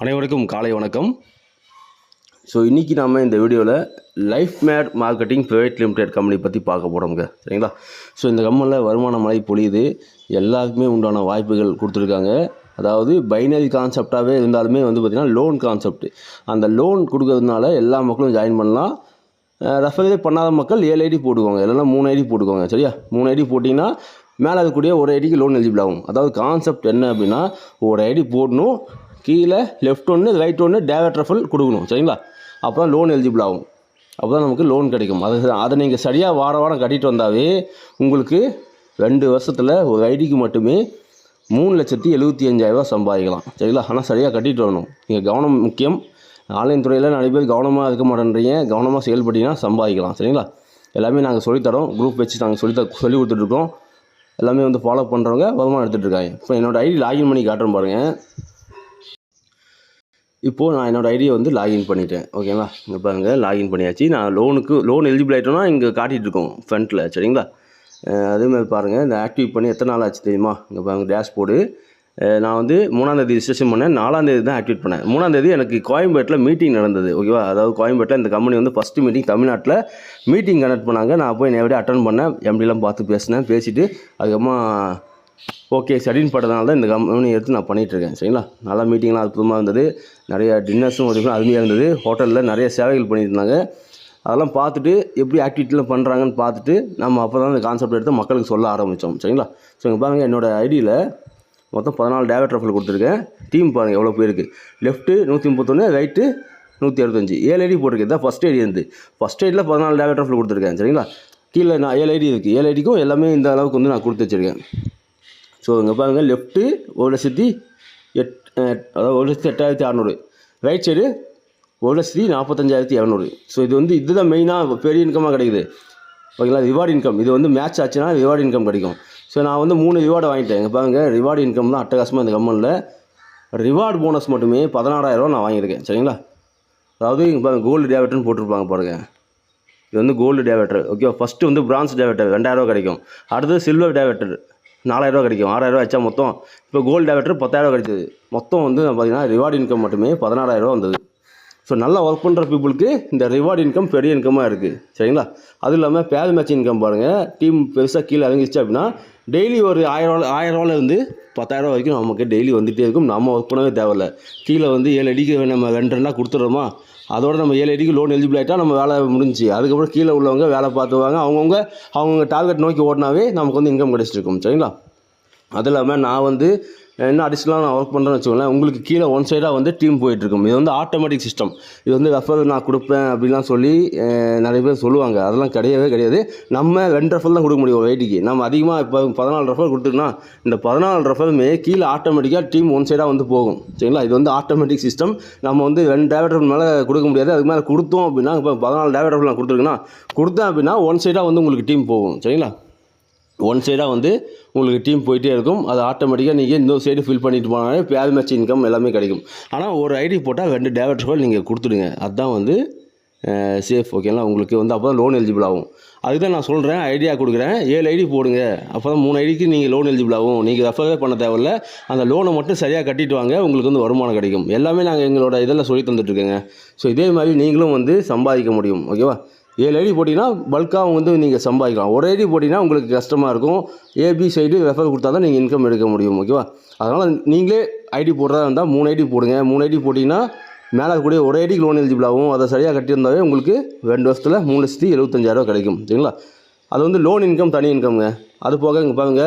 அனைவருக்கும் காலை வணக்கம். ஸோ இன்றைக்கி நாம் இந்த வீடியோவில் life made marketing private limited company பற்றி பார்க்க போகிறோங்க சரிங்களா? ஸோ இந்த கம்பெனியில் வருமான மழை பொழியுது. எல்லாருக்குமே உண்டான வாய்ப்புகள் கொடுத்துருக்காங்க. அதாவது பைனரி கான்செப்டாகவே இருந்தாலுமே வந்து பார்த்திங்கன்னா லோன் கான்செப்ட் அந்த லோன் கொடுக்கறதுனால எல்லா மக்களும் ஜாயின் பண்ணலாம். ரெஃபரே பண்ணாத மக்கள் ஏழு ஐடி போட்டுக்கோங்க இல்லைன்னா மூணு ஐடி போட்டுக்கோங்க. சரியா? மூணு ஐடி போட்டிங்கன்னா மேலே இருக்கக்கூடிய ஒரு ஐடிக்கு லோன் எலிஜிபிள் ஆகும். அதாவது கான்செப்ட் என்ன அப்படின்னா ஒரு ஐடி போடணும். கீழே லெஃப்ட் ஒன்று ரைட் ஒன்று டேவட் ரெஃபல் கொடுக்கணும் சரிங்களா? அப்போ தான் லோன் எலிஜிபிள் ஆகும். அப்போ தான் நமக்கு லோன் கிடைக்கும். அது அதை நீங்கள் சரியாக வார வாரம் கட்டிட்டு வந்தாவே உங்களுக்கு ரெண்டு வருஷத்தில் ஒரு ஐடிக்கு மட்டுமே மூணு லட்சத்தி எழுபத்தி அஞ்சாயிரரூவா சம்பாதிக்கலாம். சரிங்களா? ஆனால் சரியாக கட்டிட்டு வரணும். நீங்கள் கவனம் முக்கியம். ஆன்லைன் துறையில் நிறைய பேர் கவனமாக இருக்க மாட்டேன்றீங்க. கவனமாக செயல்பட்டீங்கன்னா சம்பாதிக்கலாம். சரிங்களா? எல்லாமே நாங்கள் சொல்லித்தரோம். குரூப் வச்சு நாங்கள் சொல்லி சொல்லி கொடுத்துட்ருக்கோம் எல்லாமே வந்து ஃபாலோ பண்ணுறவங்க வருமானம் எடுத்துகிட்டு இருக்காங்க. இப்போ என்னோடய ஐடி லாகின் பண்ணி காட்டுறேன் பாருங்கள் இப்போது நான் என்னோடய ஐடியை வந்து லாகின் பண்ணிட்டேன். ஓகேங்களா இங்கே பாருங்கள் லாகின் பண்ணியாச்சு. நான் லோனுக்கு லோன் எலிஜிபிள் ஆகிட்டோன்னா இங்கே காட்டிகிட்டு இருக்கோம் ஃப்ரண்ட்டில் சரிங்களா? அதேமாதிரி பாருங்கள் இந்த ஆக்டிவேட் பண்ணி எத்தனை நாள் ஆச்சு தெரியுமா? இங்கே பாருங்கள் டேஷ்போர்டு நான் வந்து மூணாந்தேதி ரிஜிஸ்ட்ரேஷன் பண்ணேன் நாலாந்தேதி தான் ஆக்டிவேட் பண்ணேன். மூணாந்தேதி எனக்கு கோயம்பேட்டில் மீட்டிங் நடந்தது ஓகேவா அதாவது கோயம்பேட்டில் இந்த கம்பெனி வந்து ஃபஸ்ட்டு மீட்டிங் தமிழ்நாட்டில் மீட்டிங் கனெக்ட் பண்ணாங்க. நான் போய் நேரடியாக அட்டன் பண்ணேன் எம்டிலாம் பார்த்து பேசினேன் பேசிவிட்டு அதுக்கப்புறமா ஓகே சரின்னு பட்டதுனால தான் இந்த கம்பெனி எடுத்து நான் பண்ணிகிட்ருக்கேன் சரிங்களா? நல்லா மீட்டிங்லாம் அற்புதமாக இருந்தது. நிறைய டின்னர்ஸும் ஒரு அருமையாக இருந்தது. ஹோட்டலில் நிறைய சேவைகள் பண்ணிட்டு இருந்தாங்க அதெல்லாம் பார்த்துட்டு எப்படி ஆக்டிவிட்டிலாம் பண்ணுறாங்கன்னு பார்த்துட்டு நம்ம அப்போ தான் இந்த கான்செப்ட் எடுத்து மக்களுக்கு சொல்ல ஆரம்பித்தோம் சரிங்களா? ஸோ இங்கே பாருங்கள் என்னோடய ஐடியில் மொத்தம் பதினாலு டேவட் ரஃபல் கொடுத்துருக்கேன். டீம் பாருங்கள் எவ்வளோ பேருக்கு. லெஃப்ட்டு நூற்றி முப்பத்தொன்று ரைட்டு நூற்றி அறுபத்தஞ்சு. ஏழு ஐடி போட்டிருக்கேன் தான் ஃபஸ்ட் ஐடி இருந்து ஃபஸ்ட் ஐடியில் பதினாலு டேவட் ரஃபல் கொடுத்துருக்கேன் சரிங்களா? கீழே நான் ஏழு ஐடி இருக்குது ஏழு ஐடிக்கும் எல்லாமே இந்த அளவுக்கு வந்து நான் கொடுத்து வச்சுருக்கேன். ஸோ இங்கே பாருங்கள் லெஃப்ட்டு ஒரு லட்சத்தி எட் அதாவது ஒரு லட்சத்தி எட்டாயிரத்தி அறநூறு. ரைட் சைடு ஒரு லட்சத்தி நாற்பத்தஞ்சாயிரத்தி இரநூறு. ஸோ இது வந்து இதுதான் மெயினாக பெரிய இன்கமாக கிடைக்குது. ஓகேங்களா ரிவார்டு இன்கம் இது வந்து மேட்ச் ஆச்சுன்னா ரிவார்டு இன்கம் கிடைக்கும். ஸோ நான் வந்து மூணு ரிவார்டு வாங்கிட்டேன். இங்கே பாருங்கள் ரிவார்டு இன்கம் தான் அட்டகாசமாக இந்த கம்பெனியில் ரிவார்டு போனஸ் மட்டுமே பதினாறாயிரரூவா நான் வாங்கியிருக்கேன். சரிங்களா? அதாவது இங்கே பாருங்க கோல்டு டேவேட்டர்னு போட்டிருப்பாங்க பாருங்கள் இது வந்து கோல்டு டேவேட்டர் ஓகே ஃபஸ்ட்டு வந்து பிரான்ஸ் டேவேட்டர் ரெண்டாயிரரூவா கிடைக்கும். அடுத்தது சில்வர் டேவேட்டர் நாலாயிரரூவா கிடைக்கும். ஆறாயிரரூவா வச்சா மொத்தம் இப்போ கோல்டு டேவேட்டர் பத்தாயிரரூவா கிடைச்சது மொத்தம் வந்து பார்த்தீங்கன்னா ரிவார்டு இன்கம் மட்டுமே பதினாறாயிரரூவா வந்தது. ஸோ நல்லா ஒர்க் பண்ணுற பீப்புளுக்கு இந்த ரிவார்டு இன்கம் பெரிய இன்கமாக இருக்குது சரிங்களா? அதுவும் இல்லாமல் பேர் மேட்ச் இன்கம் பாருங்கள் டீம் பெருசாக கீழே இறங்கிச்சு அப்படின்னா டெய்லி ஒரு ஆயிரம் ஆயிரரூவாலேருந்து பத்தாயிரரூவா வரைக்கும் நமக்கு டெய்லி வந்துகிட்டே இருக்கும். நம்ம ஒர்க் பண்ணவே தேவையில்ல. கீழே வந்து ஏழு அடிக்கு நம்ம ரெண்டு ரெண்டாக கொடுத்துட்றோமா? அதோட நம்ம ஏழு அடிக்கு லோன் எலிஜிபிள் ஆகிட்டா நம்ம வேலை முடிஞ்சுச்சு. அதுக்கப்புறம் கீழே உள்ளவங்க வேலை பார்த்துவாங்க அவங்கவுங்க அவங்கவுங்க டார்கெட் நோக்கி ஓடினாவே நமக்கு வந்து இன்கம் கிடச்சிருக்கும் சரிங்களா? அது இல்லாமல் நான் வந்து என்ன அடிஷ்னலாக நான் ஒர்க் பண்ணுறேன்னு வச்சுக்கோங்களேன் உங்களுக்கு கீழே ஒன் சைடாக வந்து டீம் போயிட்டுருக்கும். இது வந்து ஆட்டோமேட்டிக் சிஸ்டம் இது வந்து ரெஃபர் நான் கொடுப்பேன் அப்படிலாம் சொல்லி நிறைய பேர் சொல்லுவாங்க. அதெல்லாம் கிடையவே கிடையாது. நம்ம ரெண்டு ரெஃபர் தான் கொடுக்க முடியும் ஒரு ஐடிக்கு நம்ம அதிகமாக இப்போ பதினாலு ரெஃபர் கொடுத்துருக்கோன்னா இந்த பதினாலு ரெஃபருமே கீழே ஆட்டோமேட்டிக்காக டீம் ஒன் சைடாக வந்து போகும். சரிங்களா? இது வந்து ஆட்டோமேட்டிக் சிஸ்டம் நம்ம வந்து ரெண்டு டேவட்டர் மேலே கொடுக்க முடியாது. அதுக்கு மேலே கொடுத்தோம் அப்படின்னா இப்போ பதினாலு டேவட்டர் நான் கொடுத்துருக்கேன்னா கொடுத்தேன் அப்படின்னா ஒன் சைடாக வந்து உங்களுக்கு டீம் போகும். சரிங்களா? ஒன் சைடாக வந்து உங்களுக்கு டீம் போயிட்டே இருக்கும். அது ஆட்டோமேட்டிக்காக நீங்கள் இன்னொரு சைடு ஃபில் பண்ணிட்டு போனாலே பேர் மேட்ச் இன்கம் எல்லாமே கிடைக்கும். ஆனால் ஒரு ஐடி போட்டால் ரெண்டு டேவட்கள் நீங்கள் கொடுத்துடுங்க. அதுதான் வந்து சேஃப் ஓகேங்களா உங்களுக்கு வந்து அப்போ தான் லோன் எலிஜிபிள் ஆகும். அதுக்கு தான் நான் சொல்கிறேன் ஐடியா கொடுக்குறேன். ஏழு ஐடி போடுங்க. அப்போ தான் மூணு ஐடிக்கு நீங்கள் லோன் எலிஜிபிள் ஆகும். நீங்கள் ரெஃபரே பண்ண தேவையில்ல. அந்த லோனை மட்டும் சரியாக கட்டிட்டு வாங்க. உங்களுக்கு வந்து வருமானம் கிடைக்கும். எல்லாமே நாங்கள் எங்களோட இதெல்லாம் சொல்லி தந்துட்டுருக்கேங்க ஸோ இதே மாதிரி நீங்களும் வந்து சம்பாதிக்க முடியும். ஓகேவா ஏழு ஐடி போட்டிங்கன்னா பல்காக வந்து நீங்கள் சம்பாதிக்கலாம். ஒரு ஐடி போட்டிங்கன்னா உங்களுக்கு கஷ்டமாக இருக்கும். ஏபி சைடு ரெஃபர் கொடுத்தா தான் நீங்கள் இன்கம் எடுக்க முடியும் ஓகேவா அதனால் நீங்களே ஐடி போடுறதா இருந்தால் மூணு ஐடி போடுங்க. மூணு ஐடி போட்டிங்கன்னா மேலே கூடிய ஒரு ஐடிக்கு லோன் எலிஜிபிள் ஆகும். அதை சரியாக கட்டியிருந்தாவே உங்களுக்கு ரெண்டு வருஷத்தில் மூணு லட்சத்தி எழுபத்தஞ்சாயிரரூவா கிடைக்கும் சரிங்களா? அது வந்து லோன் இன்கம் தனி இன்கம்ங்க அது போக இங்கே பாருங்க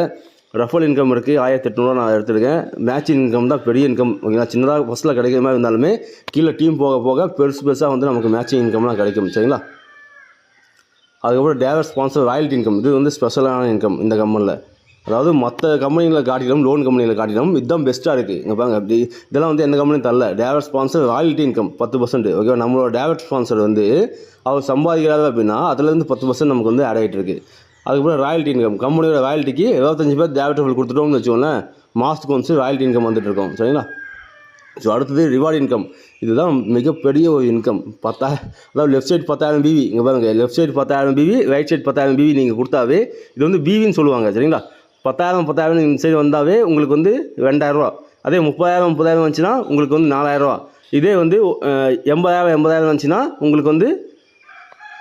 ரஃபல் இன்கம் இருக்குது ஆயிரத்தி எட்நூறுவா நான் எடுத்துருக்கேன். மேட்சிங் இன்கம் தான் பெரிய இன்கம் ஓகேங்களா சின்னதாக ஃபஸ்ட்டில் கிடைக்கிற மாதிரி இருந்தாலுமே கீழே டீம் போக போக பெருசு பெருசாக வந்து நமக்கு மேட்சிங் இன்கம்லாம் கிடைக்கும் சரிங்களா? அதுக்கப்புறம் டேவர் ஸ்பான்சர் ராயல்டி இன்கம் இது வந்து ஸ்பெஷலான இன்கம் இந்த கம்பெனியில் அதாவது மற்ற கம்பெனிகளை காட்டிலும் லோன் கம்பெனியில் காட்டிலும் இதுதான் பெஸ்ட்டாக இருக்குது இங்கே பாருங்க அப்படி இதெல்லாம் வந்து எந்த கம்பெனியும் தரல. டேவர் ஸ்பான்சர் ராயல்டி இன்கம் பத்து பர்சன்ட் ஓகேவா நம்மளோட டேவர் ஸ்பான்சர் வந்து அவர் சம்பாதிக்கிறாரு அப்படின்னா அதுலேருந்து பத்து பர்சன்ட் நமக்கு வந்து ஆட் ஆகிட்டு இருக்குது அதுக்கப்புறம் ராயல்டி இன்கம் கம்பெனியோட ராயல்ட்டிக்கு இருபத்தஞ்சு பேர் டேவர் ஃபுல் கொடுத்துட்டோம்னு வச்சுக்கோங்களேன் மாதத்துக்கு வந்து ராயல்டி இன்கம் வந்துட்டு இருக்கோம் சரிங்களா? ஸோ அடுத்தது ரிவார்டு இன்கம் இதுதான் மிகப்பெரிய ஒரு இன்கம் பத்தா அதாவது லெஃப்ட் சைடு பத்தாயிரம் பிவி இங்கே பாருங்கள் லெஃப்ட் சைடு பத்தாயிரம் பிவி ரைட் சைடு பத்தாயிரம் பிவி நீங்கள் கொடுத்தாவே இது வந்து பிவின்னு சொல்லுவாங்க சரிங்களா? பத்தாயிரம் பத்தாயிரம் இந்த சைடு வந்தாவே உங்களுக்கு வந்து ரெண்டாயிரரூவா அதே முப்பதாயிரம் முப்பதாயிரம் வந்துச்சுன்னா உங்களுக்கு வந்து நாலாயிரரூவா இதே வந்து எண்பதாயிரம் எண்பதாயிரம் வந்துச்சுன்னா உங்களுக்கு வந்து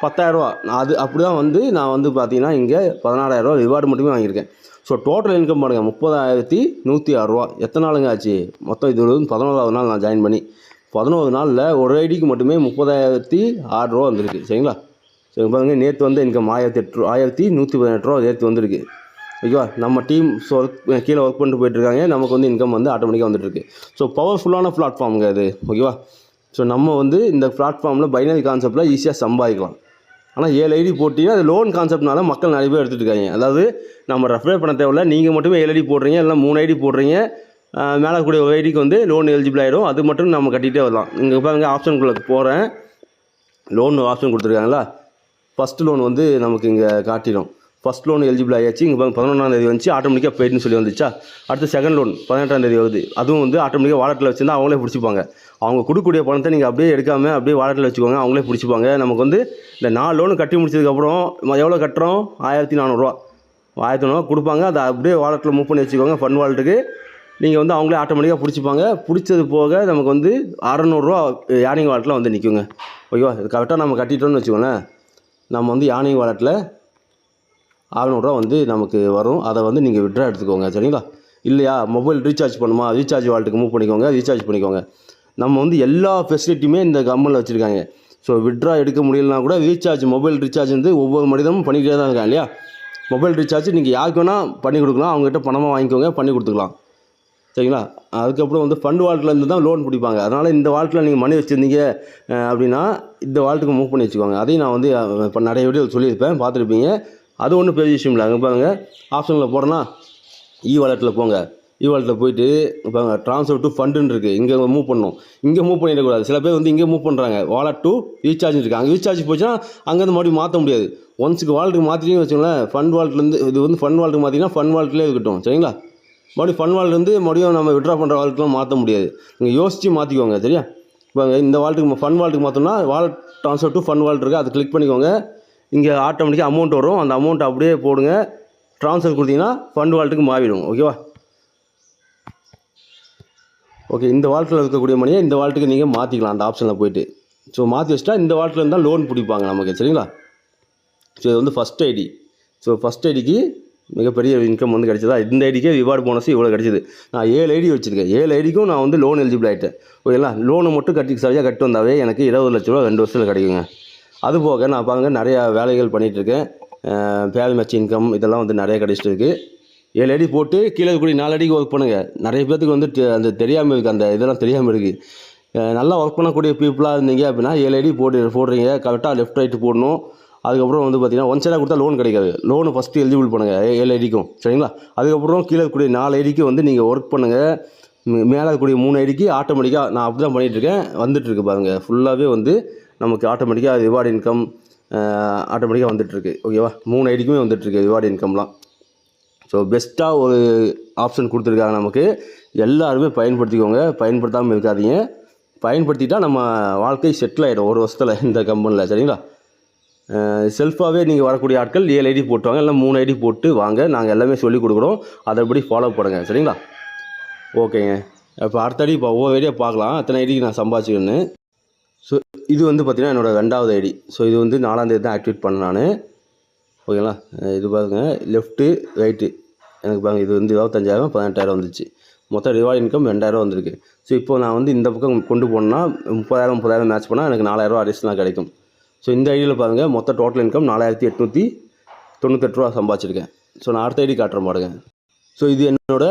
பத்தாயிரரூவா அது அப்படி தான் வந்து நான் வந்து பார்த்தீங்கன்னா இங்கே பதினாறாயிரரூவா ரிவார்டு மட்டுமே வாங்கியிருக்கேன். ஸோ டோட்டல் இன்கம் பாருங்கள் முப்பதாயிரத்தி நூற்றி ஆறுரூவா எத்தனை நாளுங்க ஆச்சு? மொத்தம் இது வந்து பதினோராவது நாள் நான் ஜாயின் பண்ணி. பதினோரு நாளில் ஒரு ஐடிக்கு மட்டுமே முப்பதாயிரத்தி ஆறுரூவா வந்திருக்கு. சரிங்களா? சரி பாருங்க நேற்று வந்து இன்கம் ஆயிரத்தி எட்டு ஆயிரத்தி நூற்றி பதினெட்டு ரூபா நேற்று வந்திருக்கு. ஓகேவா? நம்ம டீம் ஒர்க் கீழே ஒர்க் பண்ணிட்டு போயிட்டுருக்காங்க நமக்கு வந்து இன்கம் வந்து ஆட்டோமேட்டிக்காக வந்துட்டுருக்கு. ஸோ பவர்ஃபுல்லான பிளாட்ஃபார்முங்க அது ஓகேவா? ஸோ நம்ம வந்து இந்த பிளாட்ஃபார்மில் பைனரி கான்செப்டில் ஈஸியாக சம்பாதிக்கலாம். ஆனால் ஏழு ஐடி போட்டிங்கன்னா அது லோன் கான்செப்ட்னால மக்கள் நிறைய பேர் எடுத்துகிட்டு இருக்காங்க. அதாவது நம்ம ரெஃபர் பண்ண தேவையில்ல. நீங்கள் மட்டுமே ஏழு ஐடி போடுறீங்க இல்லை மூணு ஐடி போடுறீங்க மேலே கூடிய ஒரு ஐடிக்கு வந்து லோன் எலிஜிபிள் ஆகிடும் அது மட்டும் நம்ம கட்டிகிட்டே வரலாம். இங்கே பாருங்க ஆப்ஷனுக்குள்ளே போகிறேன் லோன் ஆப்ஷன் கொடுத்துருக்காங்களா? ஃபஸ்ட்டு லோன் வந்து நமக்கு இங்கே காட்டிடும். ஃபஸ்ட் லோன் எலிஜிபிள் ஆகியாச்சு இங்கே பதினொன்றாம் தேதி வந்துச்சு. ஆட்டோமேட்டிக்காக போயிட்டுன்னு சொல்லி வந்துச்சா? அடுத்து செகண்ட் லோன் பதினெட்டாம் தேதி வருது. அதுவும் வந்து ஆட்டோமேட்டிக்காக வாலெட்டில் வச்சுருந்தா அவங்களே பிடிச்சிப்பாங்க. அவங்க கொடுக்கக்கூடிய பணத்தை நீங்கள் அப்படியே எடுக்காமல் அப்படியே வாலெட்டில் வச்சுக்கோங்க அவங்களே பிடிச்சிப்பாங்க. நமக்கு வந்து இந்த நாலு லோன் கட்டி முடிச்சதுக்கப்புறம் எவ்வளோ கட்டுறோம்? ஆயிரத்தி நானூறுரூவா ஆயிரத்தி நானூறுவா கொடுப்பாங்க. அதை அப்படியே வாலெட்டில் மூவ் பண்ணி வச்சுக்கோங்க ஃபன் வாலெட்டுக்கு நீங்கள் வந்து அவங்களே ஆட்டோமேட்டிக்காக பிடிச்சிப்பாங்க. பிடிச்சது போக நமக்கு வந்து அறநூறுரூவா யானிங் வாலெட்டில் வந்து நிற்குங்க ஓகேவா? இது கரெக்டாக நம்ம கட்டிட்டோம்னு வச்சுக்கோங்களேன். நம்ம வந்து யானை வாலெட்டில் அறநூறுவா வந்து நமக்கு வரும். அதை வந்து நீங்கள் விட்ரா எடுத்துக்கோங்க சரிங்களா? இல்லையா? மொபைல் ரீசார்ஜ் பண்ணுமா? ரீசார்ஜ் வால்ட்டுக்கு மூவ் பண்ணிக்கோங்க ரீசார்ஜ் பண்ணிக்கோங்க. நம்ம வந்து எல்லா ஃபெசிலிட்டியுமே இந்த கம்பெனியில் வச்சுருக்காங்க. ஸோ விட்ரா எடுக்க முடியலனா கூட ரீசார்ஜ் மொபைல் ரீசார்ஜ் வந்து ஒவ்வொரு மனிதனும் பண்ணிக்கிட்டே தான் இருக்காங்க இல்லையா? மொபைல் ரீசார்ஜ் நீங்கள் யாருக்கு வேணால் பண்ணி கொடுக்கலாம். அவங்ககிட்ட பணமாக வாங்கிக்கோங்க பண்ணி கொடுத்துக்கலாம். சரிங்களா? அதுக்கப்புறம் வந்து ஃபண்ட் வால்ட்லேருந்து தான் லோன் பிடிப்பாங்க. அதனால் இந்த வால்ட்டில் நீங்கள் மணி வச்சுருந்தீங்க அப்படின்னா இந்த வால்ட்டுக்கு மூவ் பண்ணி வச்சுக்கோங்க. அதையும் நான் வந்து இப்போ நிறைய வீடியோ சொல்லியிருப்பேன் பார்த்துருப்பீங்க. அது ஒன்றும் பெரிய விஷயம் இல்லை. அங்கே பாருங்க ஆப்ஷனில் போகிறேன்னா இ e வாலெட்டில் போங்க. E இ வாலெட்டில் போயிட்டு இப்போ ட்ரான்ஸ்ஃபர் டு ஃபண்டுன்னு இருக்குது இங்கே மூவ் பண்ணணும். இங்கே மூவ் பண்ணிடக்கூடாது. சில பேர் வந்து இங்கே மூவ் பண்ணுறாங்க வாலெட் டு ரீசார்ஜ் இருக்குது அங்கே ரீசார்ஜ் போச்சுன்னா அங்கேருந்து மறுபடியும் மாற்ற முடியாது. ஒன்ஸுக்கு வாலெட்டுக்கு மாற்றிட்டீங்கன்னு வச்சுக்கோங்களேன் ஃபண்ட் வாலெட்லேருந்து இது வந்து ஃபண்ட் வாலெட்டுக்கு மாற்றிங்கன்னா ஃபண்ட் வாலெட்லேயே இருக்கட்டும். சரிங்களா? மறுபடியும் ஃபன் வால்ட்லேருந்து மறுபடியும் நம்ம விட்ரா பண்ணுற வால்ட்டுலாம் மாற்ற முடியாது. நீங்கள் யோசித்து மாற்றிக்கோங்க சரியா? இப்போ இந்த வால்ட்டுக்கு ஃபன் வால்ட்டுக்கு மாற்றோம்னா wallet transfer to fun vault இருக்குது அதை கிளிக் பண்ணிக்கோங்க. இங்கே ஆட்டோமேட்டிக்காக அமௌண்ட் வரும். அந்த அமௌண்ட் அப்படியே போடுங்க. ட்ரான்ஸ்ஃபர் கொடுத்தீங்கன்னா ஃபண்ட் வால்ட்டுக்கு மாறிடும். ஓகேவா ஓகே இந்த வால்ட்டில் இருக்கக்கூடிய மணியை இந்த வால்ட்டுக்கு நீங்கள் மாற்றிக்கலாம் அந்த ஆப்ஷனில் போயிட்டு. ஸோ மாற்றி வச்சுட்டா இந்த வால்ட்டில் இருந்தால் லோன் பிடிப்பாங்க நமக்கு. சரிங்களா? ஸோ இது வந்து ஃபஸ்ட் ஐடி ஸோ ஃபஸ்ட் ஐடிக்கு மிகப்பெரிய இன்கம் வந்து கிடைச்சதா? இந்த ஐடிக்கே ரிவார்டு போனஸ் இவ்வளோ கிடைச்சிது. நான் ஏழு ஐடி வச்சுருக்கேன். ஏழு ஐடிக்கும் நான் வந்து லோன் எலிஜிபிள் ஆகிட்டேன் ஓகேங்களா லோனை மட்டும் கட்டி சரியாக கட்டி வந்தாவே எனக்கு இருபது லட்ச ரூபா ரெண்டு வருஷத்தில் கிடைக்குங்க. அது போக நான் பாருங்க நிறையா வேலைகள் பண்ணிகிட்ருக்கேன். பேல் மேட்ச் இன்கம் இதெல்லாம் வந்து நிறைய கிடச்சிட்டு இருக்குது ஏழு அடி போட்டு கீழே கூடிய நாலு அடிக்கு ஒர்க் பண்ணுங்கள் நிறைய பேர்த்துக்கு வந்து தெ- அந்த தெரியாமல் இருக்குது அந்த இதெல்லாம் தெரியாமல் இருக்குது நல்லா ஒர்க் பண்ணக்கூடிய பீப்புளாக இருந்தீங்க அப்படின்னா ஏழு அடி போட்டு போடுறீங்க. கரெக்டாக லெஃப்ட் ரைட்டு போடணும். அதுக்கப்புறம் வந்து பார்த்தீங்கன்னா ஒன் சைடாக கொடுத்தா லோன் கிடைக்காது. லோனு ஃபஸ்ட்டு எலிஜிபிள் பண்ணுங்கள் ஏழு அடிக்கும். சரிங்களா? அதுக்கப்புறம் கீழே இருக்கக்கூடிய நாலு அடிக்கு வந்து நீங்கள் ஒர்க் பண்ணுங்கள் மேலே இருக்கக்கூடிய மூணு அடிக்கு ஆட்டோமேட்டிக்காக நான் அப்படி தான் பண்ணிகிட்ருக்கேன் வந்துட்டுருக்கு பாருங்கள் ஃபுல்லாகவே வந்து நமக்கு ஆட்டோமேட்டிக்காக ரிவார்டு இன்கம் ஆட்டோமேட்டிக்காக வந்துட்டுருக்கு. ஓகேவா மூணு ஐடிக்குமே வந்துட்டுருக்கு ரிவார்டு இன்கம்லாம் ஸோ பெஸ்ட்டாக ஒரு ஆப்ஷன் கொடுத்துருக்காங்க நமக்கு. எல்லாருமே பயன்படுத்திக்கோங்க. பயன்படுத்தாமல் இருக்காதீங்க. பயன்படுத்திட்டால் நம்ம வாழ்க்கை செட்டில் ஆகிடும் ஒரு வருஷத்தில் இந்த கம்பெனியில் சரிங்களா? செல்ஃபாகவே நீங்கள் வரக்கூடிய ஆட்கள் ஏழு ஐடி போட்டு வாங்க இல்லை மூணு ஐடி போட்டு வாங்க. நாங்கள் எல்லாமே சொல்லிக் கொடுக்குறோம். அதைப்படி ஃபாலோ பண்ணுங்கள் சரிங்களா? ஓகேங்க இப்போ அடுத்தடி இப்போ ஒவ்வொரு ஐடியா பார்க்கலாம். அத்தனை ஐடிக்கு நான் சம்பாதிச்சிக்கணுன்னு இது வந்து பார்த்திங்கன்னா என்னோட ரெண்டாவது ஐடி. ஸோ இது வந்து நாலாந்தேதி தான் ஆக்டிவேட் பண்ணேன் நான். ஓகேங்களா இது பாருங்கள் லெஃப்ட்டு ரைட்டு எனக்கு பாருங்கள் இது வந்து இருபத்தஞ்சாயிரம் பதினெட்டாயிரம் வந்துச்சு. மொத்தம் ரிவார்டு இன்கம் ரெண்டாயிரம் வந்திருக்கு. ஸோ இப்போ நான் வந்து இந்த பக்கம் கொண்டு போனேன்னா முப்பதாயிரம் முப்பதாயிரம் மேட்ச் பண்ணால் எனக்கு நாலாயிரரூவா அடிஷனலாக கிடைக்கும். ஸோ இந்த ஐடியில் பாருங்கள் மொத்த டோட்டல் இன்கம் நாலாயிரத்தி எட்நூற்றி தொண்ணூத்தெட்டு ரூபா சம்பாதிச்சிருக்கேன். ஸோ நான் அடுத்த ஐடி காட்டுற பாருங்க. ஸோ இது என்னோட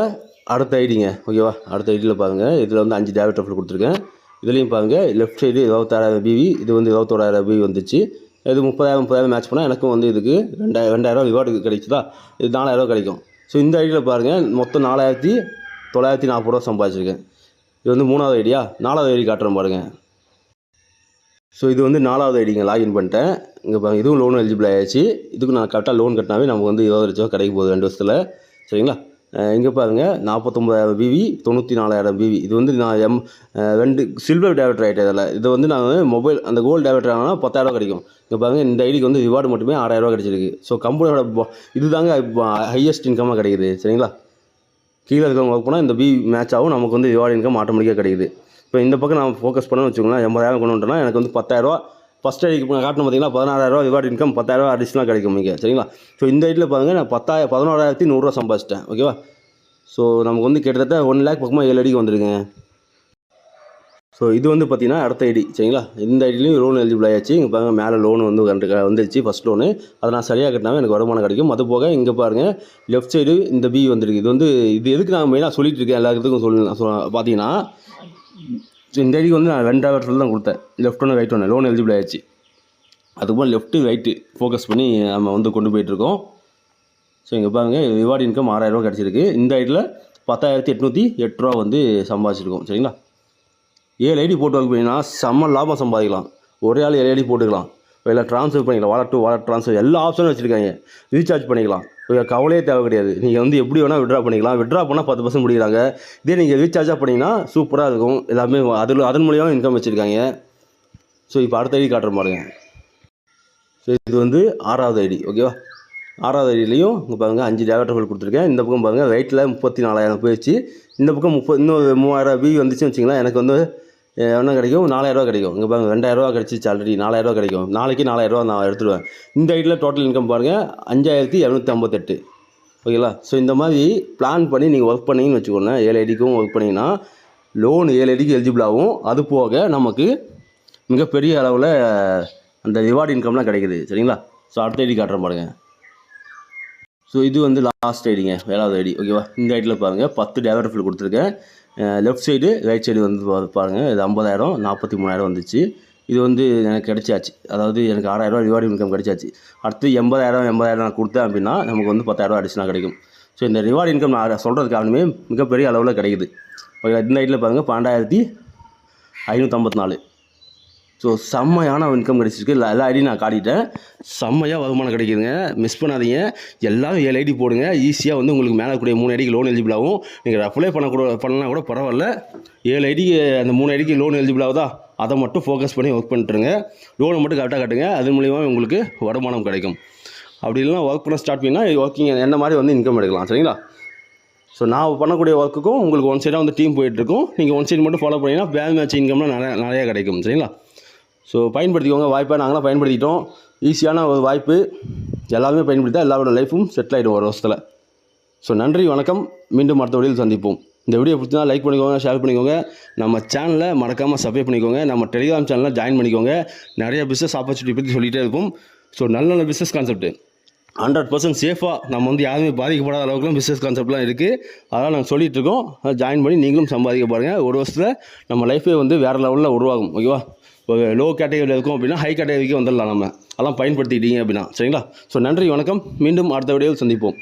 அடுத்த ஐடிங்க. ஓகேவா அடுத்த ஐடியில் பாருங்கள் இதில் வந்து அஞ்சு டேவிட் டஃபில் கொடுத்துருக்கேன். இதுலேயும் பாருங்கள் லெஃப்ட் சைடு இருபத்தாறாயிரம் பிவி இது வந்து இருபத்தோராயிரம் பிவி வந்துச்சு. இது முப்பதாயிரம் முப்பதாயிரம் மேட்ச் பண்ணால் எனக்கும் வந்து இதுக்கு ரெண்டாயிரம் ரெண்டாயிரம் ரிவார்டு கிடைச்சிதா இது நாலாயிரம் கிடைக்கும். ஸோ இந்த ஐடியில் பாருங்கள் மொத்தம் நாலாயிரத்தி தொள்ளாயிரத்தி நாற்பது ரூபா சம்பாதிச்சிருக்கேன். இது வந்து மூணாவது ஐடியா நாலாவது ஐடி காட்டுறேன் பாருங்கள் ஸோ இது வந்து நாலாவது ஐடிங்க லாகின் பண்ணிட்டேன். இங்கே பாருங்கள் இதுவும் லோன் எலிஜிபிள் ஆயாச்சு. இதுக்கு நான் கரெக்டாக லோன் கட்டினாவே நமக்கு வந்து இருபது லட்சம் கிடைக்க போகுது ரெண்டு வருஷத்தில். சரிங்களா? இங்கே பாருங்கள் நாற்பத்தொம்பதாயிரம் பிவி தொண்ணூற்றி நாலாயிரம் பிவி இது வந்து நான் எம் ரெண்டு சில்வர் டேவெட்ரு ஆகிட்டேன் இதில். இது வந்து நான் மொபைல் அந்த கோல்டு டேவட்டர் ஆனால் பத்தாயிரம் கிடைக்கும். இங்கே பாருங்கள் இந்த ஐடிக்கு வந்து ரிவார்டு மட்டுமே ஆறாயிரரூவா கிடைச்சிருக்கு. ஸோ கம்பெனியோட இது இதுதாங்க ஹையஸ்ட் இன்கமாக கிடைக்குது. சரிங்களா? கீழே இருக்கிறவங்க ஒர்க் பண்ணால் இந்த பி மேட்ச் ஆகும். நமக்கு வந்து ரிவார்டு இன்கம் ஆட்டோமேட்டிக்காக கிடைக்குது. இப்போ இந்த பக்கம் நான் ஃபோக்கஸ் பண்ணணும்னு வச்சுக்கோங்களேன் எண்பதாயிரம் கொண்டு வந்துட்டேன்னா எனக்கு வந்து பத்தாயிரரூவா ஃபஸ்ட் ஐடிக்கு இப்போ காட்டணும் பார்த்தீங்கன்னா பதினாறாயிரரூவா ரிவார்டு இன்கம் பத்தாயிரரூவா அடிஷனலாக கிடைக்கும் இங்கே சரிங்களா? ஸோ இந்த இடத்துல பாருங்கள் நான் பத்தாயிரம் பதினோராயிரத்தி நூறுரூவா சம்பாதிச்சிட்டேன் ஓகேவா ஸோ நமக்கு வந்து கிட்டத்தட்ட ஒன் லேக் பக்கமாக ஏழு அடிக்கு வந்துருங்க ஸோ இது வந்து பார்த்தீங்கன்னா அடுத்த ஐடி சரிங்களா? இந்த ஐடிலையும் லோன் எலிஜிபிள் ஆயாச்சு. இங்கே பாருங்க மேலே லோன் வந்து கண்டு வந்துருச்சு ஃபஸ்ட் லோனு அதை நான் சரியாக கட்டினாவே எனக்கு வருமானம் கிடைக்கும். அது போக இங்கே பாருங்கள் லெஃப்ட் சைடு இந்த பி வந்துருக்கு. இது வந்து இது எதுக்கு நான் மெயினாக சொல்லிட்டு இருக்கேன் எல்லாத்துக்கும் சொல்லி பார்த்தீங்கன்னா ஸோ இந்த ஐடிக்கு வந்து நான் ரெண்டாயிரத்துல தான் கொடுத்தேன். லெஃப்ட் ஒன்று ரைட் ஒன்று லோன் எலிஜிபிள் ஆயிடுச்சு. அதுக்கப்புறம் லெஃப்ட்டு ரைட்டு ஃபோக்கஸ் பண்ணி நம்ம வந்து கொண்டு போயிட்டுருக்கோம் ஸோ இங்கே பாருங்கள் ரிவார்டு இன்கம் ஆறாயிரரூவா கிடச்சிருக்கு. இந்த ஐடியில் பத்தாயிரத்தி எட்நூற்றி எட்டு ரூபா வந்து சம்பாதிச்சிருக்கோம். சரிங்களா? ஏழு ஐடி போட்டு ஒர்க் பண்ணிங்கன்னா செம்ம லாபம் சம்பாதிக்கலாம். ஒரே ஆள் ஏழு ஐடி போட்டுக்கலாம். இல்லை ட்ரான்ஸ்ஃபர் பண்ணிக்கலாம். வாலெட் டு வாலெட் ட்ரான்ஸ்ஃபர் எல்லா ஆப்ஷனும் வச்சுருக்காங்க. ரீசார்ஜ் பண்ணிக்கலாம். கவலையே தேவை கிடையாது. நீங்கள் வந்து எப்படி வேணால் விட்ரா பண்ணிக்கலாம். விட்ரா பண்ணால் பத்து பர்சன்ட் முடிக்கிறாங்க. இதே நீங்கள் ரீசார்ஜாக பண்ணிங்கன்னா சூப்பராக இருக்கும். எல்லாமே அதில் அதன் மூலியமாக இன்கம் வச்சுருக்காங்க. ஸோ இப்போ அடுத்த ஐடி காட்டுற பாருங்கள் ஸோ இது வந்து ஆறாவது ஐடி ஓகேவா ஆறாவது ஐடியிலையும் இங்கே பாருங்கள் அஞ்சு டேவட்டர்கள் கொடுத்துருக்கேன். இந்த பக்கம் பாருங்கள் ரைட்டில் முப்பத்தி நாலாயிரம் போயிடுச்சு. இந்த பக்கம் முப்பது இன்னும் மூவாயிரம் வி வந்துச்சுன்னு வச்சிங்களேன் எனக்கு வந்து என்ன கிடைக்கும்? நாலாயிரரூவா கிடைக்கும். இங்கே பாருங்கள் ரெண்டாயிரரூவா கிடச்சிச்சு ஆல்ரெடி நாலாயிரரூவா கிடைக்கும். நாளைக்கு நாலாயிரரூவா நான் எடுத்துடுவேன். இந்த ஐட்டில் டோட்டல் இன்கம் பாருங்கள் அஞ்சாயிரத்தி இரநூத்தி ஐம்பத்தெட்டு. ஓகேங்களா ஸோ இந்த மாதிரி பிளான் பண்ணி நீங்கள் ஒர்க் பண்ணீங்கன்னு வச்சுக்கோங்களேன் ஏழு அடிக்கும் ஒர்க் பண்ணிங்கன்னா லோன் ஏழு அடிக்கு எலிஜிபிள் ஆகும். அது போக நமக்கு மிகப்பெரிய அளவில் அந்த ரிவார்டு இன்கம்லாம் கிடைக்குது. சரிங்களா? ஸோ அடுத்த ஐடி காட்டுறேன் பாருங்கள் ஸோ இது வந்து லாஸ்ட் ஐடிங்க ஏழாவது ஐடி ஓகேவா இந்த ஐடியில் பாருங்கள் பத்து டேவர் ஃபில் கொடுத்துருக்கேன். லெஃப்ட் சைடு ரைட் சைடு வந்து பாருங்கள் இது ஐம்பதாயிரம் நாற்பத்தி மூணாயிரம் வந்துச்சு. இது வந்து எனக்கு கிடச்சாச்சு. அதாவது எனக்கு ஆறாயிரம் ரிவார்டு இன்கம் கிடச்சாச்சு. அடுத்து எண்பதாயிரம் எண்பதாயிரம் நான் கொடுத்தேன் அப்படின்னா நமக்கு வந்து பத்தாயிரரூவா அடிஷனாக கிடைக்கும். ஸோ இந்த ரிவார்டு இன்கம் நான் சொல்கிறது காரணமே மிகப்பெரிய அளவில் கிடைக்குது. ஓகே இந்த ஐடியில் பாருங்கள் பன்னெண்டாயிரத்தி ஐநூற்றம்பத்தி நாலு. ஸோ செம்மையான இன்கம் கிடைச்சிருக்கு. எல்லா எல்லா ஐடியும் நான் காட்டிட்டேன். செம்மையாக வருமானம் கிடைக்குதுங்க. மிஸ் பண்ணாதீங்க. எல்லாரும் ஏழு ஐடி போடுங்க. ஈஸியாக வந்து உங்களுக்கு மேலே கூடிய மூணு ஐடிக்கு லோன் எலிஜிபிள் ஆகும். நீங்கள் அப்ளை பண்ணக்கூட பண்ணலாம் கூட பரவாயில்ல. ஏழு ஐடிக்கு அந்த மூணு ஐடிக்கு லோன் எலிஜிபிள் ஆகுதா? அதை மட்டும் ஃபோக்கஸ் பண்ணி ஒர்க் பண்ணிட்டுருங்க. லோனை மட்டும் கரெக்டாக கட்டுங்க. அது மூலிமா உங்களுக்கு வருமானம் கிடைக்கும். அப்படி இல்லைனா ஒர்க் பண்ண ஸ்டார்ட் பண்ணால் ஒர்க்கிங் என்ன மாதிரி வந்து இன்கம் எடுக்கலாம். சரிங்களா? ஸோ நான் பண்ணக்கூடிய ஒர்க்குக்கும் உங்களுக்கு ஒன் சைடாக வந்து டீம் போயிட்டுருக்கும். நீங்கள் ஒன் சைடு மட்டும் ஃபாலோ பண்ணிங்கன்னா பேங்க் மேட்ச் இன்கம்லாம் நிறையா நிறையா கிடைக்கும். சரிங்களா? ஸோ பயன்படுத்திக்கோங்க. வாய்ப்பை நாங்களாம் பயன்படுத்திக்கிட்டோம் ஈஸியான ஒரு வாய்ப்பு. எல்லாருமே பயன்படுத்தா எல்லாரோட லைஃப்பும் செட்டில் ஆகிடும் ஒரு வருஷத்தில். ஸோ நன்றி வணக்கம். மீண்டும் அடுத்த வழியில் சந்திப்போம். இந்த வீடியோ பிடிச்சா லைக் பண்ணிக்கோங்க ஷேர் பண்ணிக்கோங்க. நம்ம சேனலை மறக்காமல் சப்ஸ்கிரைப் பண்ணிக்கோங்க. நம்ம டெலிகிராம் சேனலில் ஜாயின் பண்ணிக்கோங்க. நிறைய பிஸ்னஸ் ஆப்பர்ச்சுனிட்டி பற்றி சொல்லிகிட்டே இருக்கும் ஸோ நல்ல நல்ல பிஸ்னஸ் கான்செப்ட் ஹண்ட்ரட் பர்சன்ட் சேஃபாக நம்ம வந்து யாருமே பாதிக்கப்படாத அளவுக்குலாம் பிஸ்னஸ் கான்செப்ட்லாம் இருக்குது அதெல்லாம் நாங்கள் சொல்லிட்டு இருக்கோம் அதை ஜாயின் பண்ணி நீங்களும் சம்பாதிக்க பாருங்கள் ஒரு வருஷத்தில் நம்ம லைஃபே வந்து வேறு லெவலில் உருவாகும். ஓகேவா லோ கேட்டகரியில் இருக்கும் அப்படின்னா ஹை கேட்டகரிக்கு வந்துடலாம் நம்ம. அதெல்லாம் பயன்படுத்திக்கிட்டீங்க அப்படின்னா. சரிங்களா? ஸோ நன்றி வணக்கம். மீண்டும் அடுத்த வீடியோவில் சந்திப்போம்.